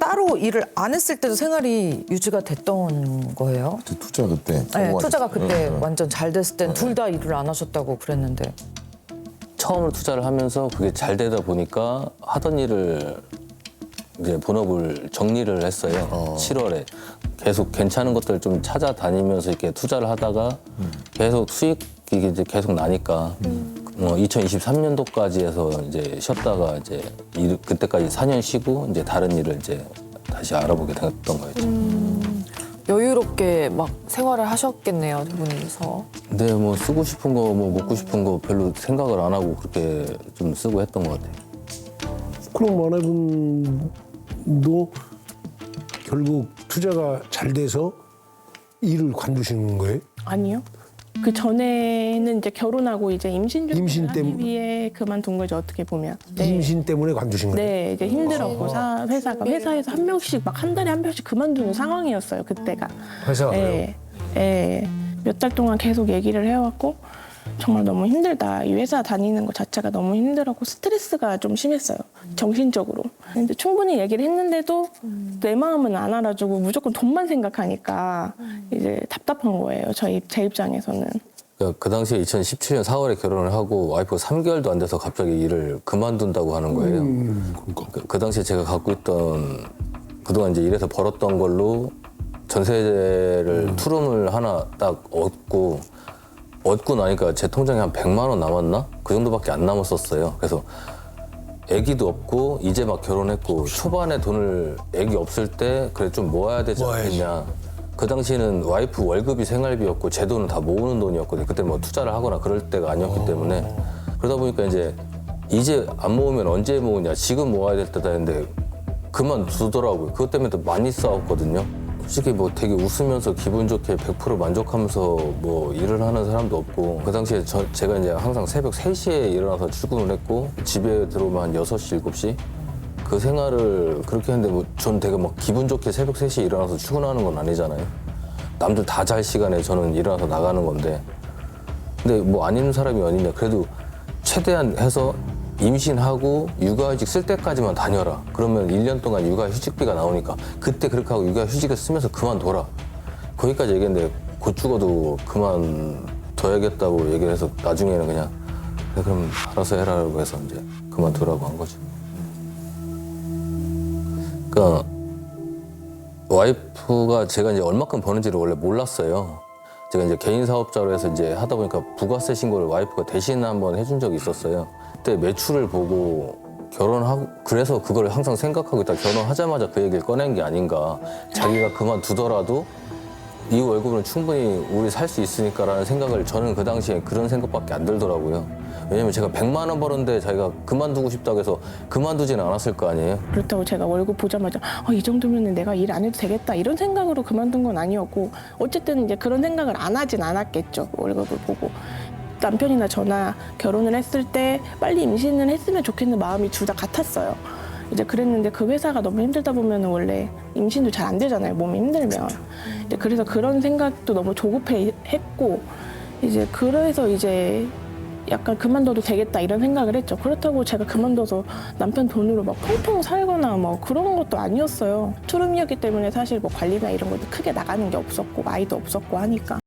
따로 일을 안 했을 때도 생활이 유지가 됐던 거예요? 그 투자 그때. 네. 투자가 그때 응, 응. 완전 잘 됐을 땐 둘 다 일을 안 하셨다고 그랬는데 처음으로 투자를 하면서 그게 잘 되다 보니까 하던 일을 이제 본업을 정리를 했어요. 7월에 계속 괜찮은 것들 좀 찾아다니면서 이렇게 투자를 하다가 계속 수익이 이제 계속 나니까 어, 2023년도까지 해서 이제 쉬었다가 이제 일, 그때까지 4년 쉬고 이제 다른 일을 이제 다시 알아보게 됐던 거였죠. 여유롭게 막 생활을 하셨겠네요, 두 분이서. 근데 뭐 쓰고 싶은 거 뭐 먹고 싶은 거 별로 생각을 안 하고 그렇게 좀 쓰고 했던 것 같아요. 그럼 아내분도 결국 투자가 잘 돼서 일을 관두시는 거예요? 아니요. 그 전에는 이제 결혼하고 이제 임신 준비를 임신 때문- 위해 그만둔 거죠 어떻게 보면. 네. 임신 때문에 관두신 거예요? 네, 이제 힘들었고 사, 회사가 회사에서 한 명씩 막 한 달에 한 명씩 그만두는 상황이었어요 그때가. 회사가요? 네, 네. 몇달 동안 계속 얘기를 해왔고 정말 너무 힘들다. 이 회사 다니는 것 자체가 너무 힘들었고 스트레스가 좀 심했어요. 정신적으로. 근데 충분히 얘기를 했는데도 내 마음은 안 알아주고 무조건 돈만 생각하니까 이제 답답한 거예요. 저희 제 입장에서는. 그러니까 그 당시에 2017년 4월에 결혼을 하고 와이프가 3개월도 안 돼서 갑자기 일을 그만둔다고 하는 거예요. 음, 그러니까. 그, 그 당시에 제가 갖고 있던 그동안 이제 일해서 벌었던 걸로 전세를 음. 투룸을 하나 딱 얻고 얻고 나니까 제 통장에 한 100만 원 남았나? 그 정도밖에 안 남았었어요. 그래서 아기도 없고 이제 막 결혼했고 초반에 돈을 아기 없을 때 그래 좀 모아야 되지 모아야지. 않겠냐. 그 당시에는 와이프 월급이 생활비였고 제 돈은 다 모으는 돈이었거든요. 그때 뭐 투자를 하거나 그럴 때가 아니었기 때문에 그러다 보니까 이제 이제 안 모으면 언제 모으냐. 지금 모아야 될 때다 했는데 그만 두더라고요. 그것 때문에 또 많이 싸웠거든요. 솔직히 뭐 되게 웃으면서 기분 좋게 100% 만족하면서 뭐 일을 하는 사람도 없고 그 당시에 저, 제가 이제 항상 새벽 3시에 일어나서 출근을 했고 집에 들어오면 한 6시, 7시 그 생활을 그렇게 했는데 뭐 전 되게 막 기분 좋게 새벽 3시에 일어나서 출근하는 건 아니잖아요. 남들 다 잘 시간에 저는 일어나서 나가는 건데 근데 뭐 안 있는 사람이 어딨냐. 그래도 최대한 해서 임신하고 육아휴직 쓸 때까지만 다녀라. 그러면 1년 동안 육아휴직비가 나오니까 그때 그렇게 하고 육아휴직을 쓰면서 그만둬라. 거기까지 얘기했는데 곧 죽어도 그만둬야겠다고 얘기를 해서 나중에는 그냥 그래, 그럼 알아서 해라고 해서 이제 그만두라고 한 거죠. 그러니까 와이프가 제가 이제 얼마큼 버는지를 원래 몰랐어요. 제가 이제 개인 사업자로 해서 이제 하다 보니까 부가세 신고를 와이프가 대신 한번 해준 적이 있었어요. 그때 매출을 보고 결혼하고 그래서 그걸 항상 생각하고 있다 결혼하자마자 그 얘기를 꺼낸 게 아닌가. 자기가 그만두더라도 이 월급은 충분히 우리 살 수 있으니까라는 생각을 저는 그 당시에 그런 생각밖에 안 들더라고요. 왜냐면 제가 100만 원 버는데 자기가 그만두고 싶다고 해서 그만두지는 않았을 거 아니에요. 그렇다고 제가 월급 보자마자 아, 이 정도면 내가 일 안 해도 되겠다 이런 생각으로 그만둔 건 아니었고 어쨌든 이제 그런 생각을 안 하진 않았겠죠 월급을 보고 남편이나 저나 결혼을 했을 때 빨리 임신을 했으면 좋겠는 마음이 둘 다 같았어요. 이제 그랬는데 그 회사가 너무 힘들다 보면 원래 임신도 잘 안 되잖아요 몸이 힘들면 이제 그래서 그런 생각도 너무 조급해 했고 이제 그래서 이제 약간 그만둬도 되겠다 이런 생각을 했죠. 그렇다고 제가 그만둬서 남편 돈으로 막 펑펑 살거나 뭐 그런 것도 아니었어요. 투룸이었기 때문에 사실 뭐 관리나 이런 것도 크게 나가는 게 없었고 아이도 없었고 하니까.